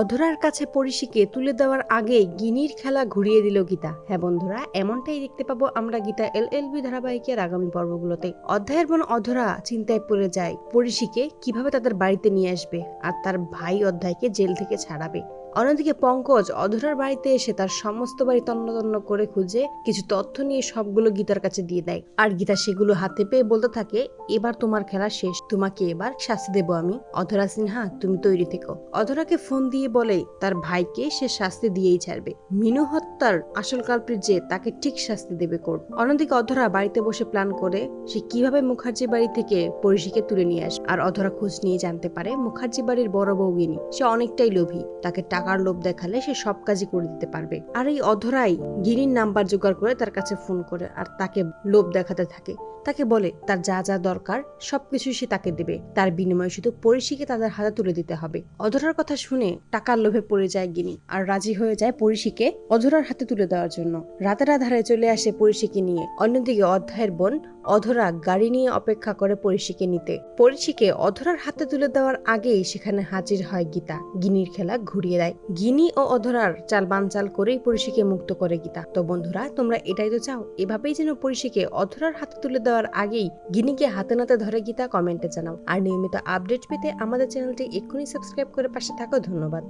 অধরার কাছে পরিশিকে তুলে দেওয়ার আগে গিনির খেলা ঘুরিয়ে দিল গীতা। হ্যাঁ বন্ধুরা, এমনটাই দেখতে পাবো আমরা গীতা এল এল বি ধারাবাহিকের আগামী পর্বগুলোতে। অধ্যায়ের বোন অধরা চিন্তায় পড়ে যায় পরিশিকে কীভাবে তাদের বাড়িতে নিয়ে আসবে আর তার ভাই অধ্যায়কে জেল থেকে ছাড়াবে। অন্যদিকে পঙ্কজ অধরার বাড়িতে এসে তার সমস্ত বাড়ি তন্ন তন্ন করে খুঁজে কিছু তথ্য নিয়ে সবগুলো গীতার কাছে দিয়ে দেয়। আর গীতা সেগুলো হাতে পেয়ে বলতে থাকে, এবার তোমার খেলা শেষ, তোমাকে এবার শাস্তি দেবো আমি। অধরা, সিনহা, তুমি তৈরি থেকো। অধরাকে ফোন দিয়ে বলে, তার ভাইকে সে শাস্তি দিয়েই ছাড়বে। মিনু হত্যার আসল কালপ্রিট যে, তাকে ঠিক শাস্তি দেবে কোর্ট। অন্যদিকে অধরা বাড়িতে বসে প্ল্যান করে, সে কীভাবে মুখার্জি বাড়ি থেকে পরিশিকে তুলে নিয়ে আসে আর অধরা খোঁজ নিয়ে জানতে পারে, মুখার্জি বাড়ির বড় বৌগিনী সে অনেকটাই লোভী, তাকে টাকার লোভ দেখালে সে সব কাজই করে দিতে পারবে। আর এই অধরাই গিরির নাম্বার জোগাড় করে তার কাছে ফোন করে আর তাকে লোভ দেখাতে থাকে। তাকে বলে, তার যা যা দরকার সবকিছু সে তাকে দেবে। তার বিনিময়ে শুধু পরিশিকে তাদের হাতে তুলে দিতে হবে। অধরার কথা শুনে টাকার লোভে পড়ে যায় গিনি আর রাজি হয়ে যায় পরিশিকে অধরার হাতে তুলে দেওয়ার জন্য। রাতের আধারে চলে আসে পরিশিকে নিয়ে। অন্যদিকে অধ্যায়ের বোন অধরা গাড়ি নিয়ে অপেক্ষা করে পরিশিকে নিতে। পরিশিকে অধরার হাতে তুলে দেওয়ার আগেই সেখানে হাজির হয় গীতা। গিনির খেলা ঘুরিয়ে দেয়। গিনি ও অধরার চাল বানচাল করেই পরিশিকে মুক্ত করে গীতা। তো বন্ধুরা, তোমরা এটাই তো চাও? এভাবেই যেন পরিশিকে অধরার হাতে তুলে দেওয়ার আগেই গিনিকে হাতে নাতে ধরে গীতা কমেন্টে জানাও। আর নিয়মিত আপডেট পেতে আমাদের চ্যানেলটি এক্ষুনি সাবস্ক্রাইব করে পাশে থাকো। ধন্যবাদ।